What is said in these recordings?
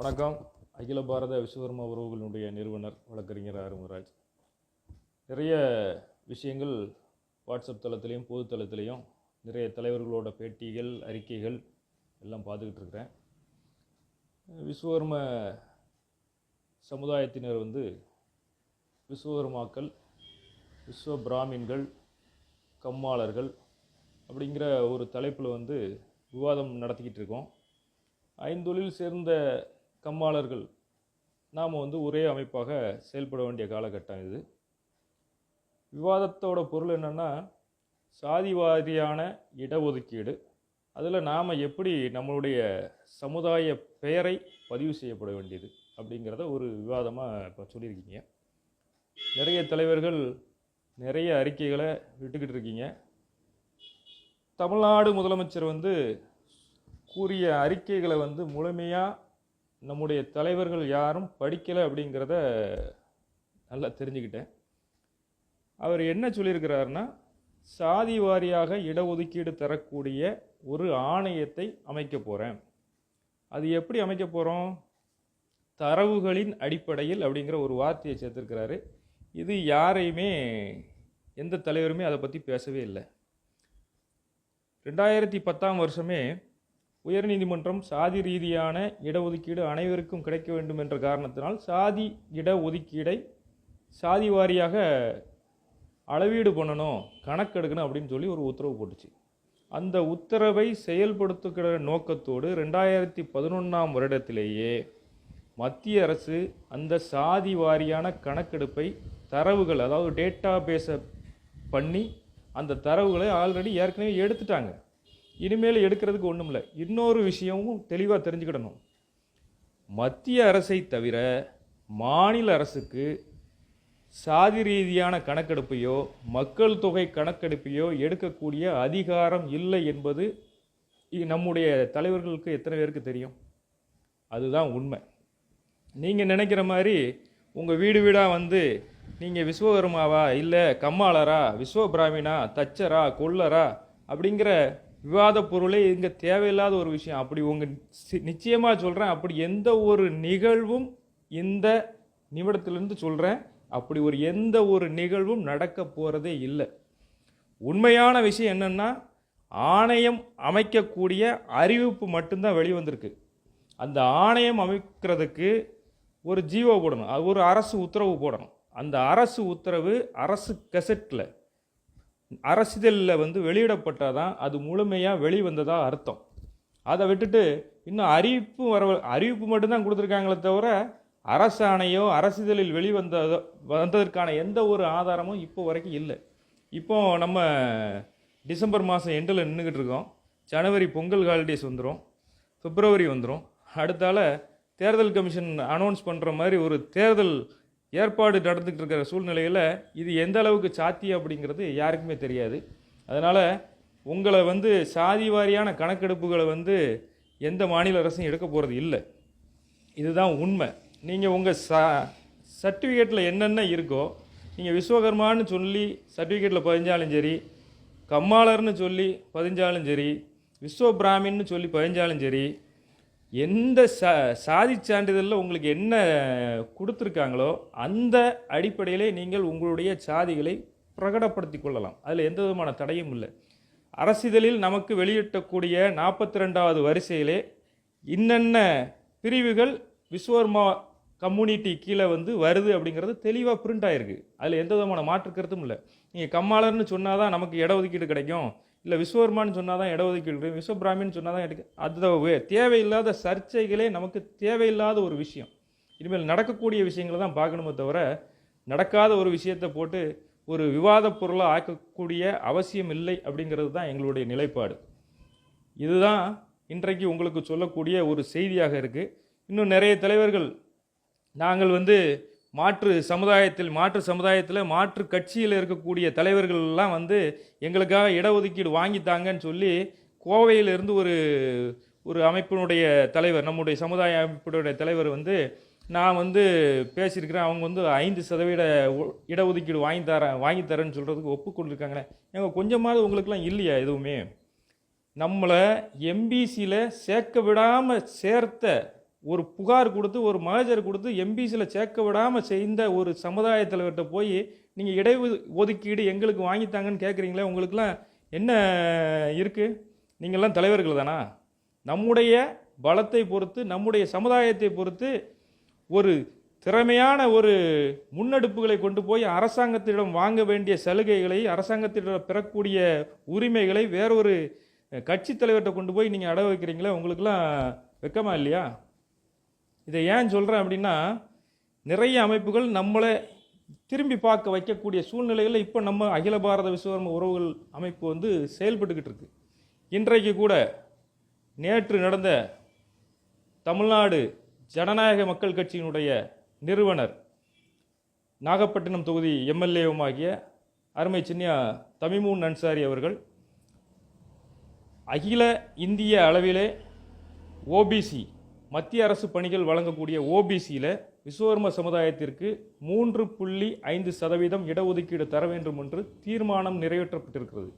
வணக்கம். அகில பாரத விஸ்வகர்மா உறவுகளினுடைய நிறுவனர் வழக்கறிஞர் ஆறுமுகராஜ் நிறைய விஷயங்கள் வாட்ஸ்அப் தளத்துலேயும் பொது தளத்திலையும் நிறைய தலைவர்களோட பேட்டிகள் அறிக்கைகள் எல்லாம் பார்த்துக்கிட்டு இருக்கிறேன். விஸ்வகர்ம சமுதாயத்தினர் வந்து விஸ்வகர்மாக்கள் விஸ்வ பிராமின்கள் கம்மாளர்கள் அப்படிங்கிற ஒரு தலைப்பில் வந்து விவாதம் நடத்திக்கிட்டு இருக்கோம். ஐந்தொழில் சேர்ந்த கம்மாளர்கள். நாம் வந்து ஒரே அமைப்பாக செயல்பட வேண்டிய காலகட்டம் இது. விவாதத்தோட பொருள் என்னென்னா சாதி வாரியான இடஒதுக்கீடு. அதில் நாம் எப்படி நம்மளுடைய சமுதாய பெயரை பதிவு செய்யப்பட வேண்டியது அப்படிங்கிறத ஒரு விவாதமாக இப்போ சொல்லியிருக்கீங்க. நிறைய தலைவர்கள் நிறைய அறிக்கைகளை விட்டுக்கிட்டு இருக்கீங்க. தமிழ்நாடு முதலமைச்சர் வந்து கூறிய அறிக்கைகளை வந்து முழுமையாக நம்முடைய தலைவர்கள் யாரும் படிக்கலை அப்படிங்கிறத நல்லா தெரிஞ்சுக்கிட்டேன். அவர் என்ன சொல்லியிருக்கிறாருன்னா சாதி வாரியாக இடஒதுக்கீடு தரக்கூடிய ஒரு ஆணையத்தை அமைக்க போகிறேன் அது எப்படி அமைக்க போகிறோம் தரவுகளின் அடிப்படையில் அப்படிங்கிற ஒரு வார்த்தையை சேர்த்துருக்கிறாரு. இது யாரையுமே எந்த தலைவருமே அதை பற்றி பேசவே இல்லை. ரெண்டாயிரத்தி பத்தாம் வருஷமே உயர்நீதிமன்றம் சாதி ரீதியான இடஒதுக்கீடு அனைவருக்கும் கிடைக்க வேண்டும் என்ற காரணத்தினால் சாதி இடஒதுக்கீடை சாதி வாரியாக அளவீடு பண்ணணும் கணக்கெடுக்கணும் அப்படின்னு சொல்லி ஒரு உத்தரவு போட்டுச்சு. அந்த உத்தரவை செயல்படுத்துகிற நோக்கத்தோடு ரெண்டாயிரத்தி பதினொன்றாம் வருடத்திலேயே மத்திய அரசு அந்த சாதி வாரியான கணக்கெடுப்பை தரவுகள் அதாவது டேட்டா பேஸை பண்ணி அந்த தரவுகளை ஆல்ரெடி ஏற்கனவே எடுத்துட்டாங்க. இனிமேல் எடுக்கிறதுக்கு ஒன்றும் இல்லை இன்னொரு விஷயமும் தெளிவாக தெரிஞ்சுக்கிடணும். மத்திய அரசை தவிர மாநில அரசுக்கு சாதி ரீதியான கணக்கெடுப்பையோ மக்கள் தொகை கணக்கெடுப்பையோ எடுக்கக்கூடிய அதிகாரம் இல்லை என்பது நம்முடைய தலைவர்களுக்கு எத்தனை பேருக்கு தெரியும்? அதுதான் உண்மை. நீங்கள் நினைக்கிற மாதிரி உங்கள் வீடு வீடாக வந்து நீங்கள் விஸ்வகர்மாவா இல்லை கம்மாளரா விஸ்வ பிராமினா தச்சரா கொல்லரா அப்படிங்கிற விவாத பொருளே இங்கே தேவையில்லாத ஒரு விஷயம். அப்படி உங்கள் நிச்சயமாக சொல்கிறேன் அப்படி எந்த ஒரு நிகழ்வும் இந்த நிமிடத்திலிருந்து சொல்கிறேன் அப்படி ஒரு எந்த ஒரு நிகழ்வும் நடக்க போகிறதே இல்லை. உண்மையான விஷயம் என்னென்னா ஆணையம் அமைக்கக்கூடிய அறிவிப்பு மட்டும்தான் வெளிவந்திருக்கு. அந்த ஆணையம் அமைக்கிறதுக்கு ஒரு ஜீவோ போடணும். அது ஒரு அரசு உத்தரவு போடணும். அந்த அரசு உத்தரவு அரசு கெசட்டில் அரசிதழில் வந்து வெளியிடப்பட்டால் தான் அது முழுமையாக வெளிவந்ததாக அர்த்தம். அதை விட்டுட்டு இன்னும் அறிவிப்பு வர அறிவிப்பு மட்டும்தான் கொடுத்துருக்காங்களே தவிர அரசாணையோ அரசிதழில் வெளிவந்த வந்ததற்கான எந்த ஒரு ஆதாரமும் இப்போ வரைக்கும் இல்லை. இப்போ நம்ம டிசம்பர் மாதம் எண்டில் நின்றுக்கிட்டு இருக்கோம். ஜனவரி பொங்கல் ஹாலிடேஸ் வந்துடும் பிப்ரவரி வந்துடும் அடுத்தால தேர்தல் கமிஷன் அனௌன்ஸ் பண்ணுற மாதிரி ஒரு தேர்தல் ஏற்பாடு நடந்துக்கிட்டு இருக்கிற சூழ்நிலையில் இது எந்த அளவுக்கு சாத்தியம் அப்படிங்கிறது யாருக்குமே தெரியாது. அதனால் உங்களை வந்து சாதி வாரியான கணக்கெடுப்புகளை வந்து எந்த மாநில அரசும் எடுக்க போகிறது இல்லை. இதுதான் உண்மை. நீங்கள் உங்கள் ச சர்டிஃபிகேட்டில் என்னென்ன இருக்கோ நீங்கள் விஸ்வகர்மான்னு சொல்லி சர்டிஃபிகேட்டில் பதிஞ்சாலும் சரி கம்மாளர்னு சொல்லி பதிஞ்சாலும் சரி விஸ்வ பிராமின்னு சொல்லி பதிஞ்சாலும் சரி எந்த சா சாதி சான்றிதழில் உங்களுக்கு என்ன கொடுத்துருக்காங்களோ அந்த அடிப்படையிலே நீங்கள் உங்களுடைய சாதிகளை பிரகடப்படுத்தி கொள்ளலாம். அதில் எந்த விதமான தடையும் இல்லை. அரசிதழில் நமக்கு வெளியிட்டக்கூடிய நாற்பத்தி ரெண்டாவது வரிசையிலே இன்னென்ன பிரிவுகள் விஸ்வர்மா கம்யூனிட்டி கீழே வந்து வருது அப்படிங்கிறது தெளிவாக பிரிண்ட் ஆயிருக்கு. அதில் எந்த விதமான மாற்று கருத்தும் இல்லை. நீங்கள் கம்மாளர்னு சொன்னால் தான் நமக்கு இட ஒதுக்கீடு கிடைக்கும். இல்லை விஸ்வவர்மான்னு சொன்னால் தான் இடஒதுக்கீடு கிடைக்கும் விஸ்வபிராமின்னு சொன்னால் தான் எடுக்க அது தேவையில்லாத சர்ச்சைகளே நமக்கு தேவையில்லாத ஒரு விஷயம். இனிமேல் நடக்கக்கூடிய விஷயங்களை தான் பார்க்கணுமே தவிர நடக்காத ஒரு விஷயத்தை போட்டு ஒரு விவாதப் பொருளாக ஆக்கக்கூடிய அவசியம் இல்லை அப்படிங்கிறது தான் எங்களுடைய நிலைப்பாடு. இதுதான் இன்றைக்கு உங்களுக்கு சொல்லக்கூடிய ஒரு செய்தியாக இருக்குது இன்னும் நிறைய தலைவர்கள் நாங்கள் வந்து மாற்று சமுதாயத்தில் மாற்று சமுதாயத்தில் மாற்று கட்சியில் இருக்கக்கூடிய தலைவர்கள்லாம் வந்து எங்களுக்காக இடஒதுக்கீடு வாங்கித்தாங்கன்னு சொல்லி கோவையிலிருந்து ஒரு ஒரு அமைப்பினுடைய தலைவர் நம்முடைய சமுதாய அமைப்பினுடைய தலைவர் வந்து நான் வந்து பேசியிருக்கிறேன். அவங்க வந்து ஐந்து சதவீத இடஒதுக்கீடு வாங்கி தரேன் வாங்கி தரேன்னு சொல்கிறதுக்கு ஒப்புக்கொண்டிருக்காங்களே. எங்கள் கொஞ்சமாவது உங்களுக்குலாம் இல்லையா எதுவுமே? நம்மளை எம்பிசியில் சேர்க்க விடாமல் சேர்த்த ஒரு புகார் கொடுத்து ஒரு மகஜர் கொடுத்து எம்பிசியில் சேர்க்க விடாமல் செய்த ஒரு சமுதாய தலைவர்கிட்ட போய் நீங்கள் இடை ஒதுக்கீடு எங்களுக்கு வாங்கித்தாங்கன்னு கேட்குறீங்களே உங்களுக்குலாம் என்ன இருக்குது நீங்கள்லாம் தலைவர்கள் தானா? நம்முடைய பலத்தை பொறுத்து நம்முடைய சமுதாயத்தை பொறுத்து ஒரு திறமையான ஒரு முன்னெடுப்புகளை கொண்டு போய் அரசாங்கத்திடம் வாங்க வேண்டிய சலுகைகளை அரசாங்கத்திடம் பெறக்கூடிய உரிமைகளை வேறொரு கட்சி தலைவர்கிட்ட கொண்டு போய் நீங்கள் அட வைக்கிறீங்களே உங்களுக்குலாம் வெக்கமா இல்லையா? இதை ஏன் சொல்கிறேன் அப்படின்னா நிறைய அமைப்புகள் நம்மளை திரும்பி பார்க்க வைக்கக்கூடிய சூழ்நிலைகளில் இப்போ நம்ம அகில பாரத விஸ்வகர்ம உறவுகள் அமைப்பு வந்து செயல்பட்டுக்கிட்டு இருக்கு. இன்றைக்கு கூட நேற்று நடந்த தமிழ்நாடு ஜனநாயக மக்கள் கட்சியினுடைய நிறுவனர் நாகப்பட்டினம் தொகுதி எம்எல்ஏவுமாகிய அருமை சின்னியா தமிமூன் அன்சாரி அவர்கள் அகில இந்திய அளவிலே ஓபிசி மத்திய அரசு பணிகள் வழங்கக்கூடிய ஓபிசியில் விஸ்வகர்ம சமுதாயத்திற்கு மூன்று புள்ளி ஐந்து சதவீதம் இடஒதுக்கீடு தர வேண்டும் என்று தீர்மானம் நிறைவேற்றப்பட்டிருக்கிறது.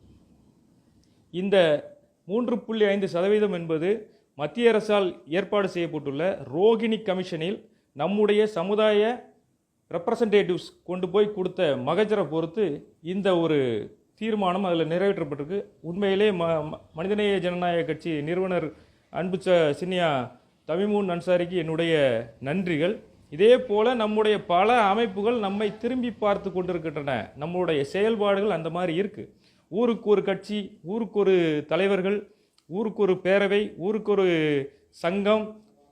இந்த மூன்று புள்ளி ஐந்து சதவீதம் என்பது மத்திய அரசால் ஏற்பாடு செய்யப்பட்டுள்ள ரோகிணி கமிஷனில் நம்முடைய சமுதாய ரெப்ரசன்டேட்டிவ்ஸ் கொண்டு போய் கொடுத்த மகஜரை பொறுத்து இந்த ஒரு தீர்மானம் அதில் நிறைவேற்றப்பட்டிருக்கு. உண்மையிலே ம ம- மனிதநேய ஜனநாயக கட்சி நிறுவனர் அன்பு ச சின்னியா தமிமூன் அன்சாரிக்கு என்னுடைய நன்றிகள். இதே போல் நம்முடைய பல அமைப்புகள் நம்மை திரும்பி பார்த்து கொண்டிருக்கின்றன. நம்மளுடைய செயல்பாடுகள் அந்த மாதிரி இருக்குது ஊருக்கு ஒரு கட்சி ஊருக்கு ஒரு தலைவர்கள் ஊருக்கு ஒரு பேரவை ஊருக்கு ஒரு சங்கம்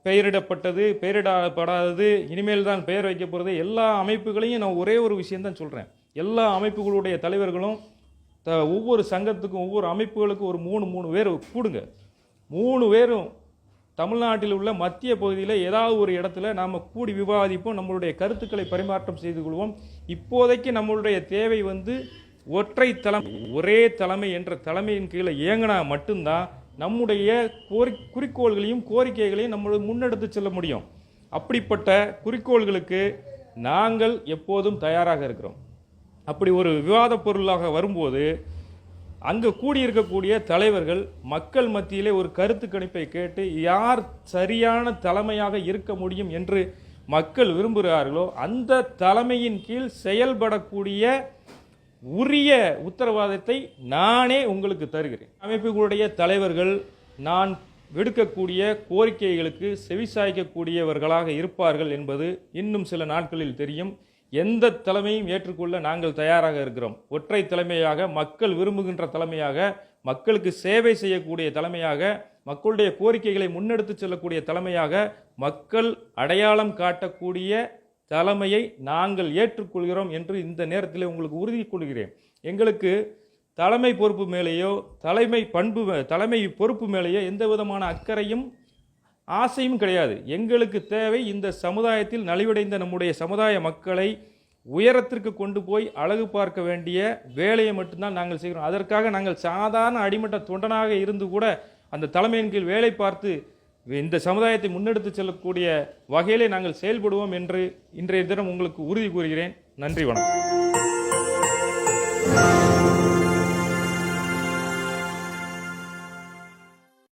பெயரிடப்பட்டது பெயரிடப்படாதது இனிமேல் தான் பெயர் வைக்க போகிறது எல்லா அமைப்புகளையும் நான் ஒரே ஒரு விஷயந்தான் சொல்கிறேன் எல்லா அமைப்புகளுடைய தலைவர்களும் த ஒவ்வொரு சங்கத்துக்கும் ஒவ்வொரு அமைப்புகளுக்கும் ஒரு மூணு மூணு பேர் கூடுங்க. மூணு பேரும் தமிழ்நாட்டில் உள்ள மத்திய பகுதியில் ஏதாவது ஒரு இடத்துல நாம் கூடி விவாதிப்போம் நம்மளுடைய கருத்துக்களை பரிமாற்றம் செய்து கொள்வோம். இப்போதைக்கு நம்மளுடைய தேவை வந்து ஒற்றை தலைமை ஒரே தலைமை என்ற தலைமையின் கீழே இயங்கினா மட்டும்தான் நம்முடைய கோரி குறிக்கோள்களையும் கோரிக்கைகளையும் நம்ம முன்னெடுத்து செல்ல முடியும். அப்படிப்பட்ட குறிக்கோள்களுக்கு நாங்கள் எப்போதும் தயாராக இருக்கிறோம். அப்படி ஒரு விவாத பொருளாக வரும்போது அங்கே கூடியிருக்கக்கூடிய தலைவர்கள் மக்கள் மத்தியிலே ஒரு கருத்து கணிப்பை கேட்டு யார் சரியான தலைமையாக இருக்க முடியும் என்று மக்கள் விரும்புகிறார்களோ அந்த தலைமையின் கீழ் செயல்படக்கூடிய உரிய உத்தரவாதத்தை நானே உங்களுக்கு தருகிறேன். அமைப்புகளுடைய தலைவர்கள் நான் விடுக்கக்கூடிய கோரிக்கைகளுக்கு செவிசாய்க்கக்கூடியவர்களாக இருப்பார்கள் என்பது இன்னும் சில நாட்களில் தெரியும். எந்த தலைமையும் ஏற்றுக்கொள்ள நாங்கள் தயாராக இருக்கிறோம். ஒற்றை தலைமையாக மக்கள் விரும்புகின்ற தலைமையாக மக்களுக்கு சேவை செய்யக்கூடிய தலைமையாக மக்களுடைய கோரிக்கைகளை முன்னெடுத்து செல்லக்கூடிய தலைமையாக மக்கள் அடையாளம் காட்டக்கூடிய தலைமையை நாங்கள் ஏற்றுக்கொள்கிறோம் என்று இந்த நேரத்தில் உங்களுக்கு உறுதி கொள்கிறேன். எங்களுக்கு தலைமை பொறுப்பு மேலேயோ தலைமை பண்பு மே- தலைமை பொறுப்பு மேலேயோ எந்த விதமான அக்கறையும் ஆசையும் கிடையாது. எங்களுக்கு தேவை இந்த சமுதாயத்தில் நலிவடைந்த நம்முடைய சமுதாய மக்களை உயரத்திற்கு கொண்டு போய் அழகு பார்க்க வேண்டிய வேலையை மட்டும்தான் நாங்கள் செய்கிறோம். அதற்காக நாங்கள் சாதாரண அடிமட்ட தொண்டனாக இருந்து கூட அந்த தலைமையின் கீழ் வேலை பார்த்து இந்த சமுதாயத்தை முன்னெடுத்து செல்லக்கூடிய வகையிலே நாங்கள் செயல்படுவோம் என்று இன்றைய தினம் உங்களுக்கு உறுதி கூறுகிறேன். நன்றி வணக்கம்.